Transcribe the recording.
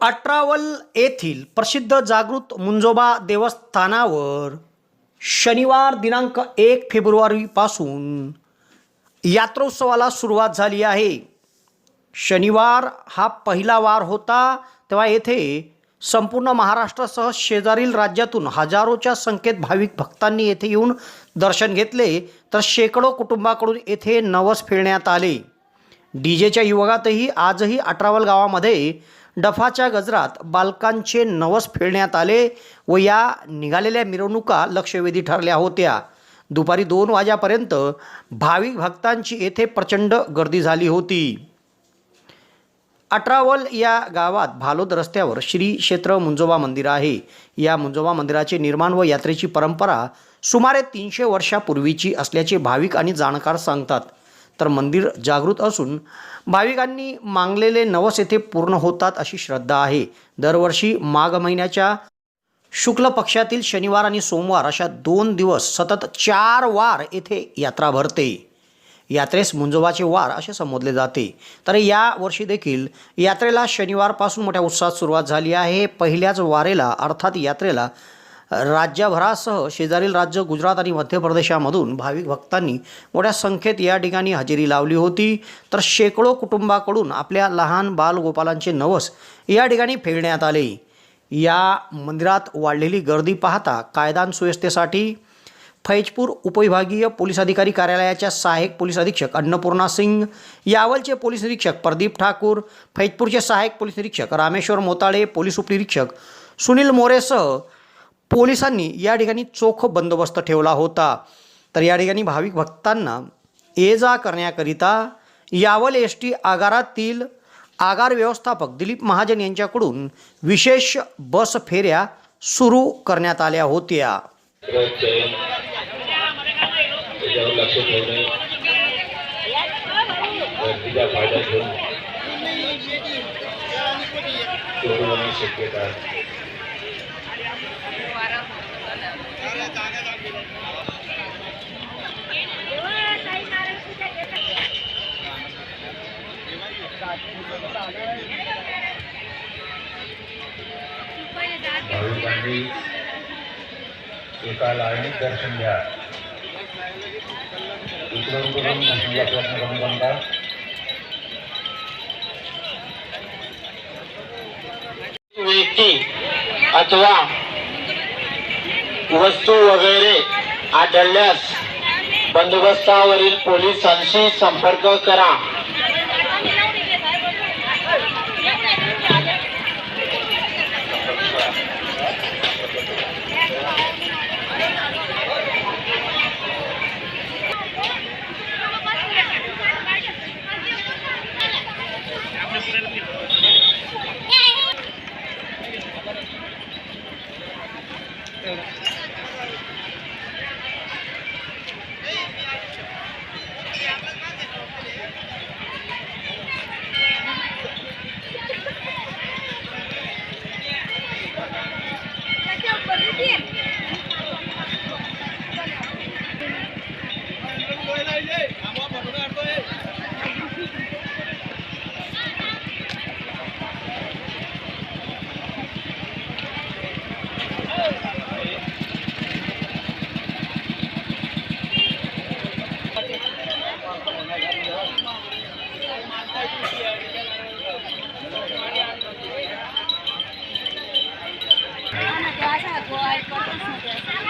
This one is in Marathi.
अठरावल येथील प्रसिद्ध जागृत मुंजोबा देवस्थानावर शनिवार दिनांक एक फेब्रुवारीपासून यात्रोत्सवाला सुरुवात झाली आहे. शनिवार हा पहिला वार होता तेव्हा येथे संपूर्ण महाराष्ट्रासह शेजारील राज्यातून हजारोच्या संख्येत भाविक भक्तांनी येथे येऊन दर्शन घेतले. तर शेकडो कुटुंबाकडून येथे नवस फिरण्यात आले. डी जेच्या युगातही आजही अठरावल गावामध्ये डफाच्या गजरात बालकांचे नवस फिरण्यात आले व या निघालेल्या मिरवणुका लक्षवेधी ठरल्या होत्या. दुपारी दोन वाजेपर्यंत भाविक भक्तांची येथे प्रचंड गर्दी झाली होती. अटरावल या गावात भालोद रस्त्यावर श्री क्षेत्र मुंजोबा मंदिर आहे. या मुंजोबा मंदिराचे निर्माण व यात्रेची परंपरा सुमारे तीनशे वर्षापूर्वीची असल्याचे भाविक आणि जाणकार सांगतात. तर मंदिर जागृत असून भाविकांनी मागलेले नवस येथे पूर्ण होतात अशी श्रद्धा आहे. दरवर्षी माघ महिन्याच्या शुक्ल पक्षातील शनिवार आणि सोमवार अशा दोन दिवस सतत चार वार येथे यात्रा भरते. यात्रेस मुंजोबाचे वार असे संबोधले जाते. तर या वर्षी देखील यात्रेला शनिवारपासून मोठ्या उत्साहात सुरुवात झाली आहे. पहिल्याच वारेला अर्थात यात्रेला राज्यभरासह शेजारील राज्य गुजरात आणि मध्य प्रदेशामधून भाविक भक्तांनी मोठ्या संख्येत या ठिकाणी हजेरी लावली होती. तर शेकडो कुटुंबाकडून आपल्या लहान बालगोपालांचे नवस या ठिकाणी फेडण्यात आले. या मंदिरात वाढलेली गर्दी पाहता कायदान सुव्यवस्थेसाठी फैजपूर उपविभागीय पोलीस अधिकारी कार्यालयाच्या सहाय्यक पोलीस अधीक्षक अन्नपूर्णा सिंग यावलचे पोलीस निरीक्षक प्रदीप ठाकूर फैजपूरचे सहाय्यक पोलीस निरीक्षक रामेश्वर मोताळे पोलीस उपनिरीक्षक सुनील मोरेसह पोलिसांनी या ठिकाणी चोख बंदोबस्त ठेवला होता. तर या ठिकाणी भाविक भक्तांना ये जा करण्याकरिता यावल एस टी आगारातील आगार व्यवस्थापक दिलीप महाजन यांच्याकडून विशेष बस फेऱ्या सुरू करण्यात आल्या होत्या. शक्यता भाविकांनी एका लाईनीत दर्शन घ्या. इकडून करून दर्शनाचा प्रयत्न करून बनता व्यक्ती अथवा वस्तू वगैरे आढळल्यास बंदोबस्तावरील पोलिसांशी संपर्क करा. Sabun.